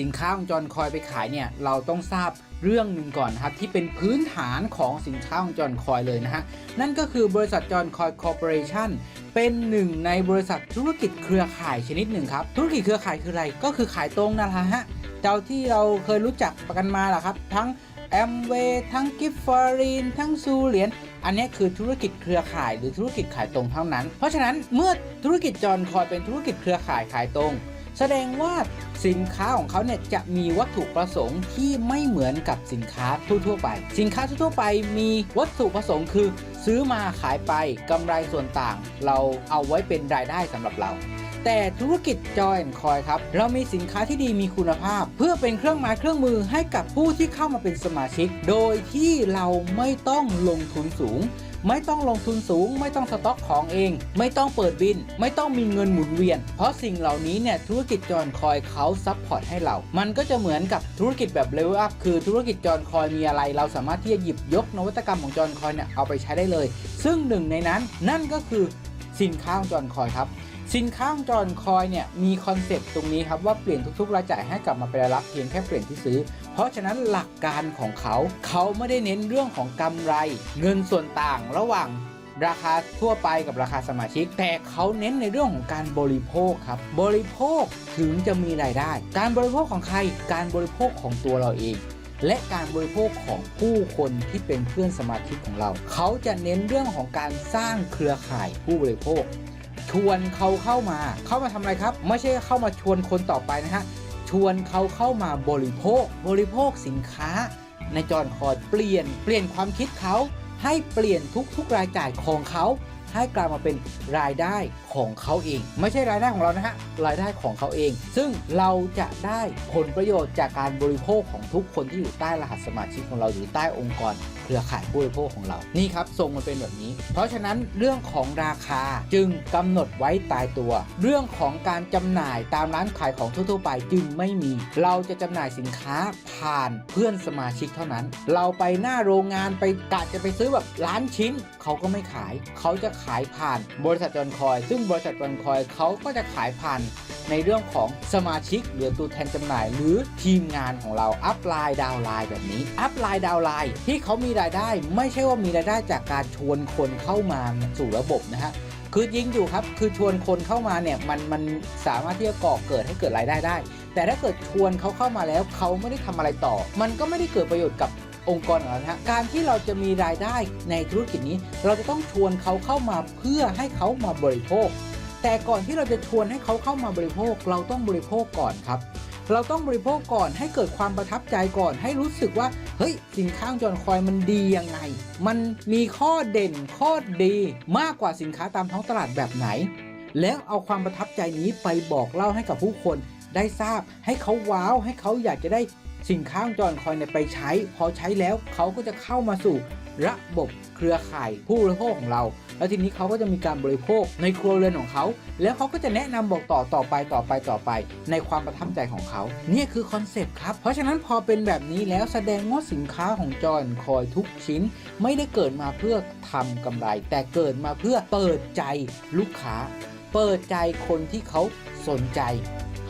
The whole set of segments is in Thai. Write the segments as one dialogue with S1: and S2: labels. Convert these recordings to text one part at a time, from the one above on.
S1: สินค้าของจอห์นคอยไปขายเนี่ยเราต้องทราบเรื่องหนึ่งก่อนนะครับที่เป็นพื้นฐานของสินค้าของจอห์นคอยเลยนะฮะนั่นก็คือบริษัทจอห์นคอยคอร์ปอเรชั่นเป็นหนึ่งในบริษัทธุรกิจเครือข่ายชนิดหนึ่งครับธุรกิจเครือข่ายคืออะไรก็คือขายตรงนั่นแหละฮะเจ้าที่เราเคยรู้จักประกันมาแหละครับ ทั้งแอมเวย์ทั้งกิฟฟอรีนทั้งซูเหรียญอันนี้คือธุรกิจเครือข่ายหรือธุรกิจขายตรงเท่านั้น เพราะฉะนั้นเมื่อธุรกิจจอห์นคอยเป็นธุรกิจเครือข่ายขายตรง แสดงว่าสินค้าของเขาเนี่ยจะมีวัตถุประสงค์ที่ไม่เหมือนกับสินค้าทั่วๆไป สินค้าทั่วๆไปมีวัตถุประสงค์คือ ซื้อมาขายไปกำไรส่วนต่าง เราเอาไว้เป็นรายได้สำหรับเรา แต่ธุรกิจจอยแอนคอยครับ เรามีสินค้าที่ดีมีคุณภาพ เพื่อเป็นเครื่องไม้เครื่องมือให้กับผู้ที่เข้ามาเป็นสมาชิก โดยที่เราไม่ต้องลงทุนสูง ไม่ต้องลงทุนสูง ไม่ต้องสต็อกของเอง ไม่ต้องเปิดบิน ไม่ต้องมีเงินหมุนเวียน เพราะสิ่งเหล่านี้เนี่ยธุรกิจจอนคอยเขาซัพพอร์ตให้เรา มันก็จะเหมือนกับธุรกิจแบบเลเวลอัพคือธุรกิจจอนคอยมีอะไร เราสามารถที่จะหยิบยกนวัตกรรมของจอนคอยเนี่ยเอาไปใช้ได้เลย ซึ่งหนึ่งในนั้นนั่นก็คือสินค้าของจอนคอยครับสินค้าของจอนคอยเนี่ยมีคอนเซปต์ตรงนี้ครับว่าเปลี่ยนทุกๆ รายจ่ายให้กลับมาเป็นรายรับเพียงแค่เปลี่ยนที่ซื้อ ราะฉะนั้นหลักการของเขา เขาไม่ได้เน้นเรื่องของกำไร เงินส่วนต่างระหว่างราคาทั่วไปกับราคาสมาชิก แต่เขาเน้นในเรื่องของการบริโภคครับ บริโภคถึงจะมีรายได้ การบริโภคของใคร การบริโภคของตัวเราเอง และการบริโภคของผู้คนที่เป็นเพื่อนสมาชิกของเรา เขาจะเน้นเรื่องของการสร้างเครือข่ายผู้บริโภค ชวนเขาเข้ามา เข้ามาทำอะไรครับ ไม่ใช่เข้ามาชวนคนต่อไปนะฮะ ชวนเขาเข้ามาบริโภค บริโภคสินค้า ในจอนคอร์ดเปลี่ยน เปลี่ยนความคิดเขา ให้เปลี่ยนทุกๆรายจ่ายของเขา ให้กลายมาเป็นรายได้ของเขาเอง ไม่ใช่รายได้ของเรานะฮะรายได้ของเขาเอง ซึ่งเราจะได้ผลประโยชน์จากการบริโภคของทุกคนที่อยู่ใต้รหัสสมาชิกของเราหรือใต้องค์กรเครือข่ายผู้บริโภคของเรา นี่ครับทรงมันเป็นแบบนี้ เพราะฉะนั้นเรื่องของราคาจึงกำหนดไว้ตายตัว เรื่องของการจำหน่ายตามร้านขายของทั่วๆไปจึงไม่มี เราจะจำหน่ายสินค้าผ่านเพื่อนสมาชิกเท่านั้น เราไปหน้าโรงงานไปกะจะไปซื้อแบบล้านชิ้น เขาก็ไม่ขาย เขาจะขายผ่านบริษัทจอนคอย ซึ่งบริษัทจอนคอยเขาก็จะขายผ่านในเรื่องของสมาชิกหรือตัวแทนจำหน่าย หรือทีมงานของเราอัพไลน์ดาวไลน์แบบนี้อัพไลน์ดาวไลน์ที่เขามีรายได้ ไม่ใช่ว่ามีรายได้จากการชวนคนเข้ามาสู่ระบบนะฮะคือยิงอยู่ครับ คือชวนคนเข้ามาเนี่ยมันมันสามารถที่จะก่อเกิดให้เกิดรายได้ได้ แต่ถ้าเกิดชวนเขาเข้ามาแล้วเขาไม่ได้ทำอะไรต่อ มันก็ไม่ได้เกิดประโยชน์กับ องค์กรของเรานะฮะการที่เราจะมีรายได้ในธุรกิจนี้ เราจะต้องชวนเขาเข้ามาเพื่อให้เขามาบริโภค แต่ก่อนที่เราจะชวนให้เขาเข้ามาบริโภค เราต้องบริโภคก่อนครับ เราต้องบริโภคก่อนให้เกิดความประทับใจก่อน ให้รู้สึกว่าเฮ้ยสินค้าของจอนคอยมันดียังไง มันมีข้อเด่นข้อดีมากกว่าสินค้าตามท้องตลาดแบบไหน แล้วเอาความประทับใจนี้ไปบอกเล่าให้กับผู้คนได้ทราบให้เขาว้าวให้เขาอยากจะได้ สินค้าของจอนคอยเนี่ยไปใช้ พอใช้แล้วเขาก็จะเข้ามาสู่ระบบเครือข่ายผู้บริโภคของเรา แล้วทีนี้เขาก็จะมีการบริโภคในครัวเรือนของเขา แล้วเขาก็จะแนะนำบอกต่อต่อไปต่อไปต่อไป ในความประทับใจของเขา เนี่ยคือคอนเซปต์ครับ เพราะฉะนั้นพอเป็นแบบนี้แล้วแสดงว่าสินค้าของจอนคอยทุกชิ้น ไม่ได้เกิดมาเพื่อทำกำไร แต่เกิดมาเพื่อเปิดใจลูกค้า เปิดใจคนที่เขาสนใจ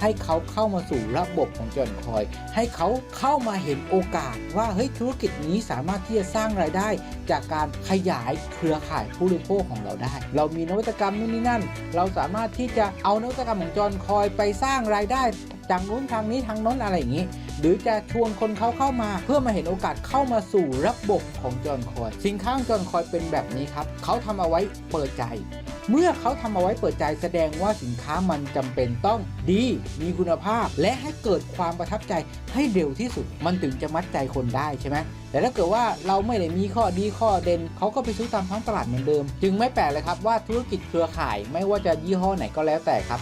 S1: ให้เขาเข้ามาสู่ระบบของจอนคอย ให้เขาเข้ามาเห็นโอกาสว่าเฮ้ยธุรกิจนี้สามารถที่จะสร้างรายได้ จากการขยายเครือข่ายผู้บริโภคของเราได้ เรามีนวัตกรรมนู่นนี่นั่น เราสามารถที่จะเอานวัตกรรมของจอนคอยไปสร้างรายได้ จากนู้นทางนี้ทางโน้นอะไรอย่างนี้ หรือจะชวนคนเขาเข้ามา เพื่อมาเห็นโอกาสเข้ามาสู่ระบบของจอนคอย สินค้าของจอนคอยเป็นแบบนี้ครับเขาทำเอาไว้เปิดใจ เมื่อเขาทำเอาไว้เปิดใจแสดงว่าสินค้ามันจำเป็นต้องดี มีคุณภาพ และให้เกิดความประทับใจให้เร็วที่สุด มันถึงจะมัดใจคนได้ใช่ไหมแต่ถ้าเกิดว่าเราไม่ได้มีข้อดีข้อเด่นเขาก็ไปซื้อตามท้องตลาดเหมือนเดิม จึงไม่แปลกเลยครับว่าธุรกิจเครือข่ายไม่ว่าจะยี่ห้อไหนก็แล้วแต่ครับ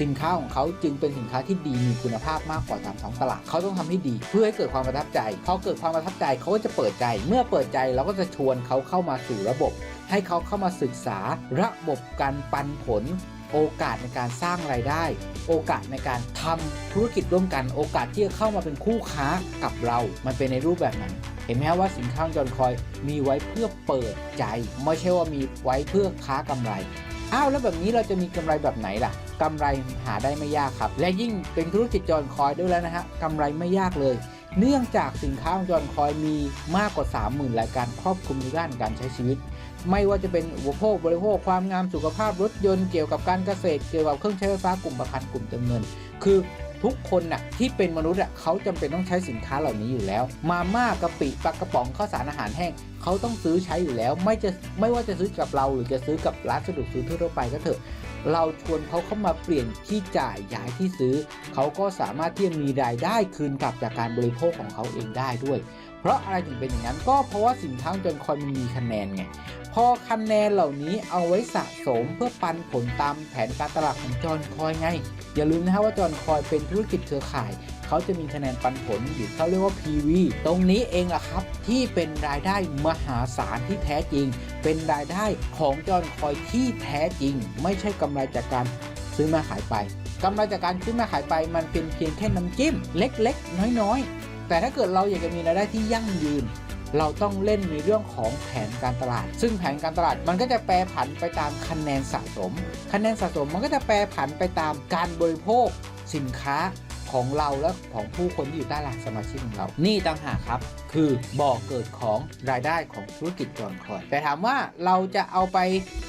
S1: สินค้าของเขาจึงเป็นสินค้าที่ดีมีคุณภาพมากกว่าตามท้องตลาดเขาต้องทำให้ดี เพื่อให้เกิดความประทับใจเขาเกิดความประทับใจเขาก็จะเปิดใจ เมื่อเปิดใจเราก็จะชวนเขาเข้ามาสู่ระบบ ให้เขาเข้ามาศึกษา ระบบการปันผล โอกาสในการสร้างรายได้ โอกาสในการทำธุรกิจร่วมกัน โอกาสที่จะเข้ามาเป็นคู่ค้ากับเรา มันเป็นในรูปแบบไหนเห็นไหมว่าสินค้าจอนคอยมีไว้เพื่อเปิดใจ ไม่ใช่ว่ามีไว้เพื่อค้ากำไร อ้าวแล้วแบบนี้เราจะมีกำไรแบบไหนล่ะกำไรหาได้ไม่ยากครับ และยิ่งเป็นธุรกิจจอนคอยด้วยแล้วนะฮะกำไรไม่ยากเลย เนื่องจากสินค้าของจอนคอยมีมากกว่า 30,000 รายการครอบคลุมในด้านการใช้ชีวิต ไม่ว่าจะเป็นอุปโภคบริโภคความงามสุขภาพรถยนต์เกี่ยวกับการเกษตรเกี่ยวกับเครื่องใช้ไฟฟ้ากลุ่มประกันกลุ่มเติมเงิน คือ ทุกคนน่ะที่เป็นมนุษย์อะเขาจำเป็นต้องใช้สินค้าเหล่านี้อยู่แล้ว มาม่ากะปิปลากระป๋องข้าวสารอาหารแห้งเขาต้องซื้อใช้อยู่แล้ว ไม่จะไม่ว่าจะซื้อกับเรา หรือจะซื้อกับร้านสะดวกซื้อทั่วไปก็เถอะเราชวนเขาเข้ามาเปลี่ยนที่จ่ายย้ายที่ซื้อ เขาก็สามารถที่จะมีรายได้คืนกลับจากการบริโภคของเขาเองได้ด้วย ราะอะไรถึงเป็นอย่างนั้น ก็เพราะว่าสินค้าจนคอยมันมีคะแนนไง พอคะแนนเหล่านี้เอาไว้สะสมเพื่อปันผลตามแผนการตลาดของจอนคอยไง อย่าลืมนะฮะว่าจอนคอยเป็นธุรกิจเครือข่าย เขาจะมีคะแนนปันผลอยู่เขาเรียกว่า PV ตรงนี้เองล่ะครับ ที่เป็นรายได้มหาศาลที่แท้จริง เป็นรายได้ของจอนคอยที่แท้จริง ไม่ใช่กำไรจากการซื้อมาขายไปกำไรจากการซื้อมาขายไปมันเป็นเพียงแค่น้ำจิ้ม เล็กๆ น้อยๆ แต่ถ้าเกิดเราอยากจะมีรายได้ที่ยั่งยืน เราต้องเล่นในเรื่องของแผนการตลาด ซึ่งแผนการตลาดมันก็จะแปรผันไปตามคะแนนสะสม คะแนนสะสมมันก็จะแปรผันไปตามการบริโภคสินค้าของเราและของผู้คนที่อยู่ใต้หลักสมาชิกของเรา นี่ต่างหากครับ คือบ่อเกิดของรายได้ของธุรกิจจอนคอย แต่ถามว่าเราจะเอาไป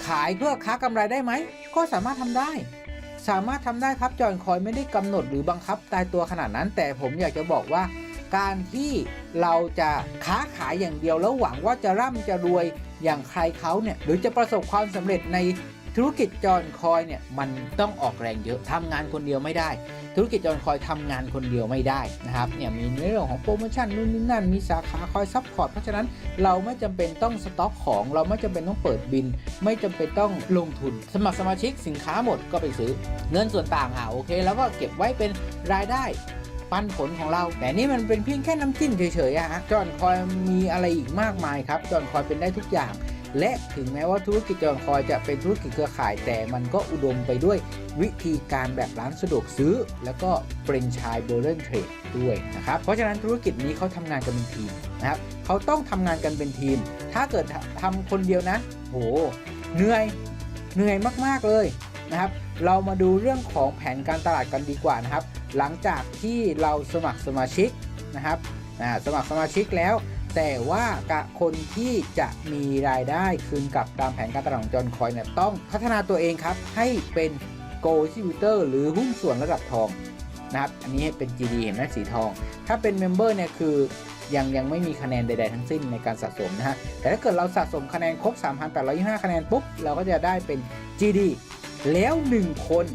S1: ขายเพื่อค้ากำไรได้ไหม ก็สามารถทำได้ สามารถทำได้ครับจอนคอยไม่ได้กำหนดหรือบังคับตายตัวขนาดนั้น แต่ผมอยากจะบอกว่า การที่เราจะค้าขายอย่างเดียวแล้วหวังว่าจะร่ำจะรวยอย่างใครเขาเนี่ยหรือจะประสบความสำเร็จในธุรกิจจอนคอยเนี่ยมันต้องออกแรงเยอะทำงานคนเดียวไม่ได้ ธุรกิจจอนคอยทำงานคนเดียวไม่ได้นะครับเนี่ยมีในเรื่องของโปรโมชั่นนู่นนี่นั่นมีสาขาคอยซัพพอร์ตเพราะฉะนั้นเราไม่จำเป็นต้องสต็อกของเราไม่จำเป็นต้องเปิดบิน ไม่จำเป็นต้องลงทุน สมัครสมาชิกสินค้าหมดก็ไปซื้อ เงินส่วนต่างอะโอเค แล้วก็เก็บไว้เป็นรายได้ ปันผลของเรา แต่นี่มันเป็นเพียงแค่น้ำจิ้มเฉยๆอะฮะจอนคอยมีอะไรอีกมากมายครับจอนคอยเป็นได้ทุกอย่าง และถึงแม้ว่าธุรกิจจอนคอยจะเป็นธุรกิจเครือข่าย แต่มันก็อุดมไปด้วยวิธีการแบบร้านสะดวกซื้อ แล้วก็เฟรนช์ชายเบอร์เรนเทรดด้วยนะครับเพราะฉะนั้นธุรกิจนี้เขาทำงานกันเป็นทีมนะครับเขาต้องทำงานกันเป็นทีม ถ้าเกิดทำคนเดียวนะโหเหนื่อยเหนื่อยมากๆเลย นะครับ เรามาดูเรื่องของแผนการตลาดกันดีกว่านะครับ หลังจากที่เราสมัครสมาชิกนะครับสมัครสมาชิกแล้ว แต่ว่ากะคนที่จะมีรายได้คืนกลับตามแผนการตลาดของจอนคอยเนี่ยต้องพัฒนาตัวเองครับ ให้เป็น Go Distributor หรือหุ้นส่วนระดับทองนะครับ อันนี้เป็น GD เห็นไหมสีทอง ถ้าเป็น Member เนี่ยคือยังยังไม่มีคะแนนใด ๆ ทั้งสิ้นในการสะสมนะฮะ แต่ถ้าเกิดเราสะสมคะแนนครบ 3,825 คะแนนปุ๊บ เราก็จะได้เป็น GD แล้ว 1 คน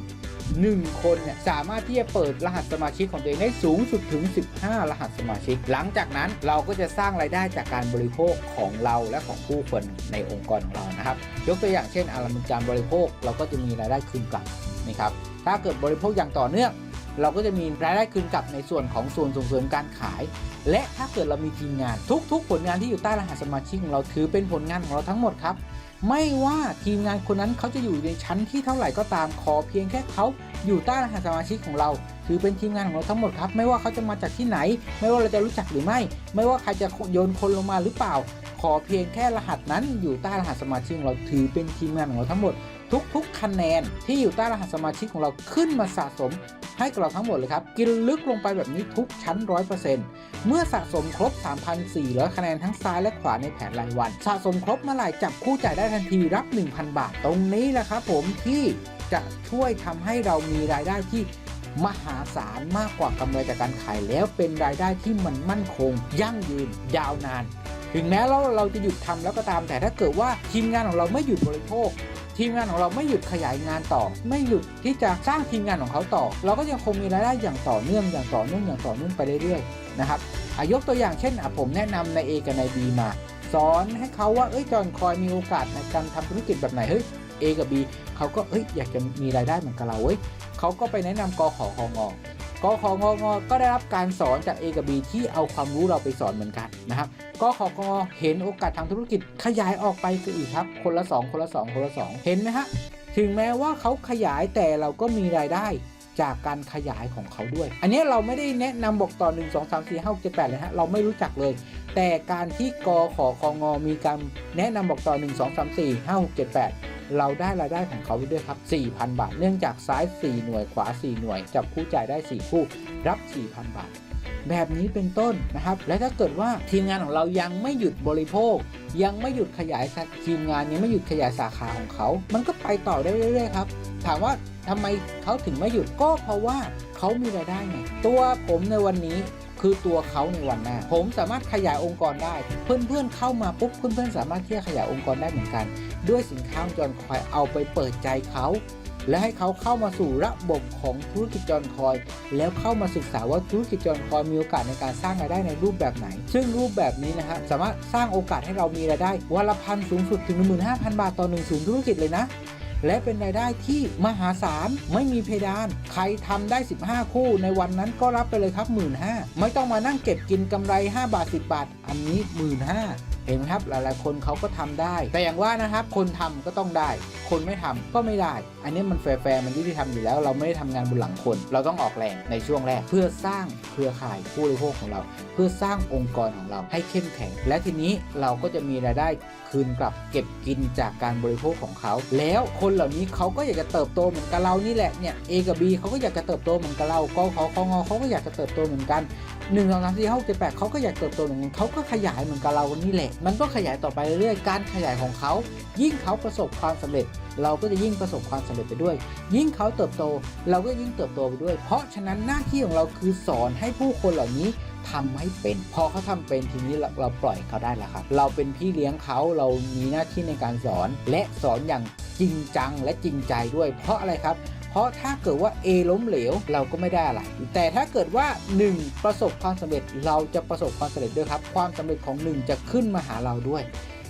S1: 1 คนเนี่ยสามารถที่จะเปิดรหัสสมาชิกของตัวเองได้สูงสุดถึง 15 รหัสสมาชิก หลังจากนั้นเราก็จะสร้างรายได้จากการบริโภคของเราและของผู้คนในองค์กรของเรานะครับ ยกตัวอย่างเช่นอารามีการบริโภคเราก็จะมีรายได้คืนกลับนะครับถ้าเกิดบริโภคอย่างต่อเนื่องเราก็จะมีรายได้คืนกลับในส่วนของส่วนส่งเสริมการขาย และถ้าเกิดเรามีทีมงานทุกๆ ผลงานที่อยู่ใต้รหัสสมาชิกของเราถือเป็นผลงานของเราทั้งหมดครับ ไม่ว่าทีมงานคนนั้นเขาจะอยู่ในชั้นที่เท่าไหร่ก็ตามขอเพียงแค่เขาอยู่ใต้รหัสสมาชิกของเรา ถือเป็นทีมงานของเราทั้งหมดครับ ไม่ว่าเขาจะมาจากที่ไหน ไม่ว่าเราจะรู้จักหรือไม่ ไม่ว่าใครจะโยนคนลงมาหรือเปล่า ขอเพียงแค่รหัสนั้นอยู่ใต้รหัสสมาชิกของเราถือเป็นทีมงานของเราทั้งหมด ทุกๆ คะแนนที่อยู่ใต้รหัสสมาชิกของเราขึ้นมาสะสม ให้กับเราทั้งหมดเลยครับ กินลึกลงไปแบบนี้ทุกชั้น 100%เมื่อสะสมครบ 3,400 คะแนนทั้งซ้ายและขวาในแผนรายวัน สะสมครบเมื่อไหร่จับคู่จ่ายได้ทันทีรับ 1,000 บาท ตรงนี้แหละครับผมที่จะช่วยทำให้เรามีรายได้ที่มหาศาลมากกว่ากำไรจากการขายแล้วเป็นรายได้ที่มันมั่นคง ยั่งยืน ยาวนาน ถึงแม้เราเราจะหยุดทำแล้วก็ตามแต่ถ้าเกิดว่าทีมงานของเราไม่หยุดบริโภค ทีมงานของเราไม่หยุดขยายงานต่อ ไม่หยุดที่จะสร้างทีมงานของเขาต่อ เราก็ยังคงมีรายได้อย่างต่อเนื่องอย่างต่อเนื่องอย่างต่อเนื่องไปเรื่อยๆนะครับอายกตัวอย่างเช่นอะผมแนะนำใน A กับใน B มา สอนให้เขาว่าเอ้ยจอนคอยมีโอกาสในการทำธุรกิจแบบไหนเฮ้ย A กับ B เขาก็เอ้ยอยากจะมีรายได้เหมือนกับเราเว้ยเขาก็ไปแนะนำกขอของง กขงงก็ได้รับการสอนจาก A กับ B ที่เอาความรู้เราไปสอนเหมือนกันนะครับกขกเห็นโอกาสทางธุรกิจขยายออกไปคืออีกครับ คนละ 2 คนละ 2 คนละ 2 เห็นไหมฮะถึงแม้ว่าเขาขยายแต่เราก็มีรายได้จากการขยายของเขาด้วย อันนี้เราไม่ได้แนะนำบอกต่อ 1 2 3 4 5 6 7 8 เลยฮะ เราไม่รู้จักเลย แต่การที่กขอคองมีการแนะนำบอกต่อ 1 2 3 4 5 6 7 8 เราได้รายได้ของเขาด้วยครับ 4,000 บาท เนื่องจากซ้าย 4 หน่วยขวา 4 หน่วย จับคู่จ่ายได้ 4 คู่ รับ 4,000 บาท แบบนี้เป็นต้นนะครับ และถ้าเกิดว่าทีมงานของเรายังไม่หยุดบริโภค ยังไม่หยุดขยายทีมงานยังไม่หยุดขยายสาขาของเขา มันก็ไปต่อได้เรื่อยๆครับ ถามว่า ทำไมเขาถึงไม่หยุดก็เพราะว่าเขามีรายได้ไงตัวผมในวันนี้คือตัวเขาในวันหน้า ผมสามารถขยายองค์กรได้ เพื่อนๆเข้ามาปุ๊บเพื่อนๆสามารถที่จะขยายองค์กรได้เหมือนกัน ด้วยสินค้าจอนคอยเอาไปเปิดใจเขาและให้เขาเข้ามาสู่ระบบของธุรกิจจอนคอย แล้วเข้ามาศึกษาว่าธุรกิจจอนคอยมีโอกาสในการสร้างรายได้ในรูปแบบไหน ซึ่งรูปแบบนี้นะฮะสามารถสร้างโอกาสให้เรามีรายได้วันละพันสูงสุดถึง 15,000 บาทต่อหนึ่งศูนย์ธุรกิจเลยนะ และเป็นรายได้ที่มหาศาลไม่มีเพดาน ใครทำได้ 15 คู่ในวันนั้นก็รับไปเลยครับ 1 5ื่นไม่ต้องมานั่งเก็บกินกำไร 5 บาท 10 บาท อันนี้ 1 5ื่น เห็นไหมครับหลายๆ คนเขาก็ทำได้ แต่อย่างว่านะครับคนทำก็ต้องได้ คนไม่ทำก็ไม่ได้ อันนี้มันแฟร์ๆมันยุติธรรมอยู่แล้ว เราไม่ได้ทำงานบนหลังคน เราต้องออกแรงในช่วงแรก เพื่อสร้างเครือข่ายผู้บริโภคของเรา เพื่อสร้างองค์กรของเราให้เข้มแข็ง และทีนี้เราก็จะมีรายได้คืนกลับเก็บกินจากการบริโภคของเขา แล้วคนเหล่านี้เขาก็อยากจะเติบโตเหมือนกับเรานี่แหละเนี่ย A กับ B เขาก็อยากจะเติบโตเหมือนกับเรากขคงเขาก็อยากจะเติบโตเหมือนกัน1 2 3 4 5 6 7 8เขาก็อยากเติบโตเหมือนกันเขาก็ขยายเหมือนกับเรานี่แหละมันก็ขยายต่อไปเรื่อยๆ การขยายของเขา ยิ่งเขาประสบความสำเร็จ เราก็จะยิ่งประสบความสำเร็จไปด้วย ยิ่งเขาเติบโต เราก็ยิ่งเติบโตไปด้วย เพราะฉะนั้นหน้าที่ของเราคือสอนให้ผู้คนเหล่านี้ทำให้เป็น พอเขาทำเป็นทีนี้เราเราปล่อยเขาได้แล้วครับ เราเป็นพี่เลี้ยงเขาเรามีหน้าที่ในการสอน และสอนอย่างจริงจังและจริงใจด้วย เพราะอะไรครับ เพราะถ้าเกิดว่า A ล้มเหลวเราก็ไม่ได้อะไร แต่ถ้าเกิดว่า 1 ประสบความสำเร็จเราจะประสบความสำเร็จด้วยครับ ความสำเร็จของ 1 จะขึ้นมาหาเราด้วย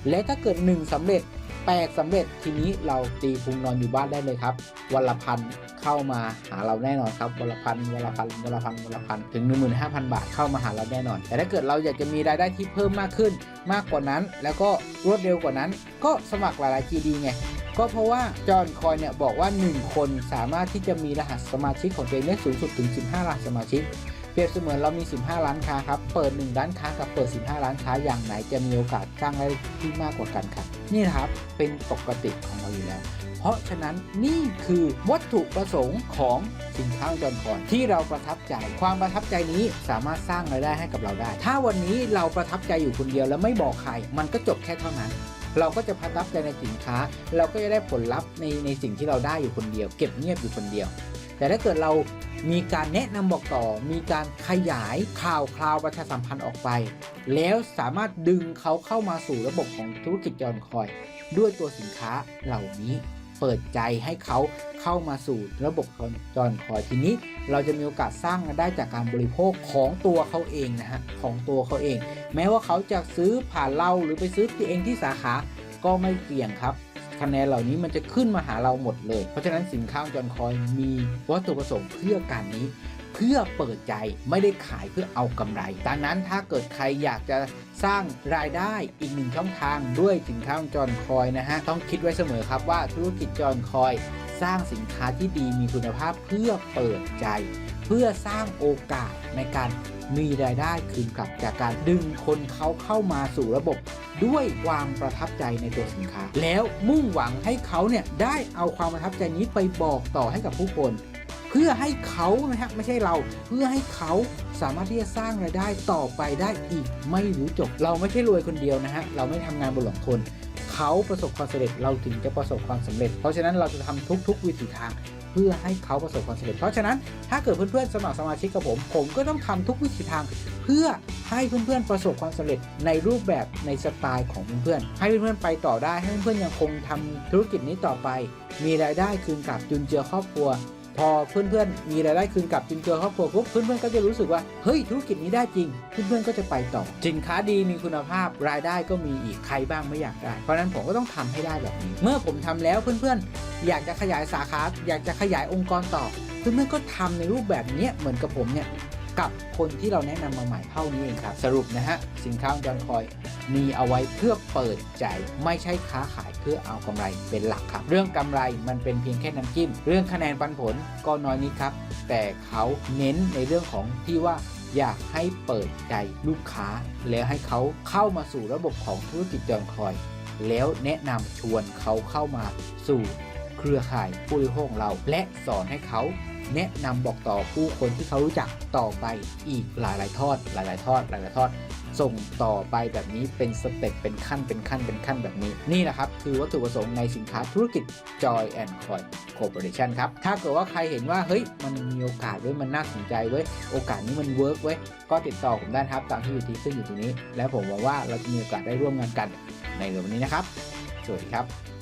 S1: และถ้าเกิด 1สำเร็จ8สำเร็จทีนี้เราตีพุงนอนอยู่บ้านได้เลยครับวันละพันเข้ามาหาเราแน่นอนครับวันละพันวันละพันวันละพันวันละพันถึง 15,000 บาทเข้ามาหาเราแน่นอน แต่ถ้าเกิดเราอยากจะมีรายได้ที่เพิ่มมากขึ้นมากกว่านั้น แล้วก็รวดเร็วกว่านั้น ก็สมัครหลายๆ GD ไง ก็เพราะว่าจอห์นคอยเนี่ยบอกว่า 1 คนสามารถที่จะมีรหัสสมาชิกของตัวเองได้สูงสุดถึง 15รหัสสมาชิกเปรียบเสมือนเรามี 15 ร้านค้าครับ เปิด 1 ร้านค้ากับเปิด 15 ร้านค้าอย่างไหนจะมีโอกาสสร้างได้ที่มากกว่ากันครับ นี่นะครับเป็นปกติของเราอยู่แล้ว เพราะฉะนั้นนี่คือวัตถุประสงค์ของสินค้าจอนคอนที่เราประทับใจ ความประทับใจนี้สามารถสร้างรายได้ให้กับเราได้ ถ้าวันนี้เราประทับใจอยู่คนเดียวแล้วไม่บอกใคร มันก็จบแค่เท่านั้น เราก็จะพัทับใจในสินค้า เราก็จะได้ผลลัพธ์ในในสิ่งที่เราได้อยู่คนเดียว เก็บเงียบอยู่คนเดียว แต่ถ้าเกิดเรามีการแนะนำบอกต่อ มีการขยายข่าวคราวประชาสัมพันธ์ออกไป แล้วสามารถดึงเขาเข้ามาสู่ระบบของธุรกิจจอนคอย ด้วยตัวสินค้าเหล่านี้ เปิดใจให้เขาเข้ามาสู่ระบบจอนคอยทีนี้ เราจะมีโอกาสสร้างได้จากการบริโภคของตัวเขาเองนะฮะของตัวเขาเอง แม้ว่าเขาจะซื้อผ่านเราหรือไปซื้อเองที่สาขาก็ไม่เกี่ยงครับคะแนนเหล่านี้มันจะขึ้นมาหาเราหมดเลย เพราะฉะนั้นสินค้าจอนคอยมีวัตถุประสงค์เพื่อการนี้ เพื่อเปิดใจไม่ได้ขายเพื่อเอากำไร ดังนั้นถ้าเกิดใครอยากจะสร้างรายได้อีกหนึ่งช่องทางด้วยสินค้าจอนคอยนะฮะ ต้องคิดไว้เสมอครับว่าธุรกิจจอนคอย สร้างสินค้าที่ดีมีคุณภาพเพื่อเปิดใจ เพื่อสร้างโอกาสในการมีรายได้คืนกลับจากการดึงคนเขาเข้ามาสู่ระบบด้วยความประทับใจในตัวสินค้า แล้วมุ่งหวังให้เขาเนี่ยได้เอาความประทับใจนี้ไปบอกต่อให้กับผู้คน พื่อให้เขานะฮะไม่ใช่เราเพื่อให้เขาสามารถที่จะสร้างรายได้ต่อไปได้อีกไม่รู้จบ เราไม่ใช่รวยคนเดียวนะฮะเราไม่ทำงานบนหลังคนเขาประสบความสำเร็จเราถึงจะประสบความสำเร็จ เพราะฉะนั้นเราจะทำทุก ๆ วิถีทางเพื่อให้เขาประสบความสำเร็จ เพราะฉะนั้นถ้าเกิดเพื่อนๆสมัครสมาชิกกับผม ผมก็ต้องทำทุกวิถีทาง เพื่อให้เพื่อนๆประสบความสำเร็จในรูปแบบในสไตล์ของเพื่อนๆให้เพื่อนๆไปต่อได้ให้เพื่อนๆยังคงทำธุรกิจนี้ต่อไป มีรายได้คืนกลับจุนเจือครอบครัว พอเพื่อนๆมีรายได้คืนกลับจุนเจือครอบครัวปุ๊บเพื่อนๆก็จะรู้สึกว่าเฮ้ยธุรกิจนี้ได้จริง เพื่อนๆก็จะไปต่อสินค้าดีมีคุณภาพรายได้ก็มีอีกใครบ้างไม่อยากได้ เพราะนั้นผมก็ต้องทำให้ได้แบบนี้ เมื่อผมทำแล้วเพื่อนๆ อยากจะขยายสาขา อยากจะขยายองค์กรต่อ เพื่อนๆก็ทำในรูปแบบเนี้ยเหมือนกับผมเนี่ย กับคนที่เราแนะนำมาใหม่เท่านี้เองครับ สรุปนะฮะ สินค้าจอนคอยมีเอาไว้เพื่อเปิดใจไม่ใช่ค้าขายเพื่อเอากำไรเป็นหลักครับ เรื่องกำไรมันเป็นเพียงแค่น้ำจิ้ม เรื่องคะแนนปันผลก็น้อยนิดครับ แต่เขาเน้นในเรื่องของที่ว่าอยากให้เปิดใจลูกค้า แล้วให้เขาเข้ามาสู่ระบบของธุรกิจจอนคอย แล้วแนะนำชวนเขาเข้ามาสู่ เครือข่ายผู้บริโภคของเรา และสอนให้เขาแนะนำบอกต่อผู้คนที่เขารู้จักต่อไปอีกหลายๆทอด หลายๆทอด หลายๆทอด ส่งต่อไปแบบนี้เป็นสเต็ปเป็นขั้นเป็นขั้นเป็นขั้นแบบนี้ นี่แหละครับ คือวัตถุประสงค์ในสินค้าธุรกิจ Joy and Coin Corporation ครับ ถ้าเกิดว่าใครเห็นว่า เฮ้ย มันมีโอกาสเว้ยมันน่าสนใจเว้ยโอกาสนี้มันเวิร์กเว้ยก็ติดต่อผมได้ครับตามที่อยู่ที่ขึ้นอยู่ตรงนี้ และผมหวังว่าเราจะมีโอกาสได้ร่วมงานกันในเร็ววันนี้นะครับสวัสดีครับ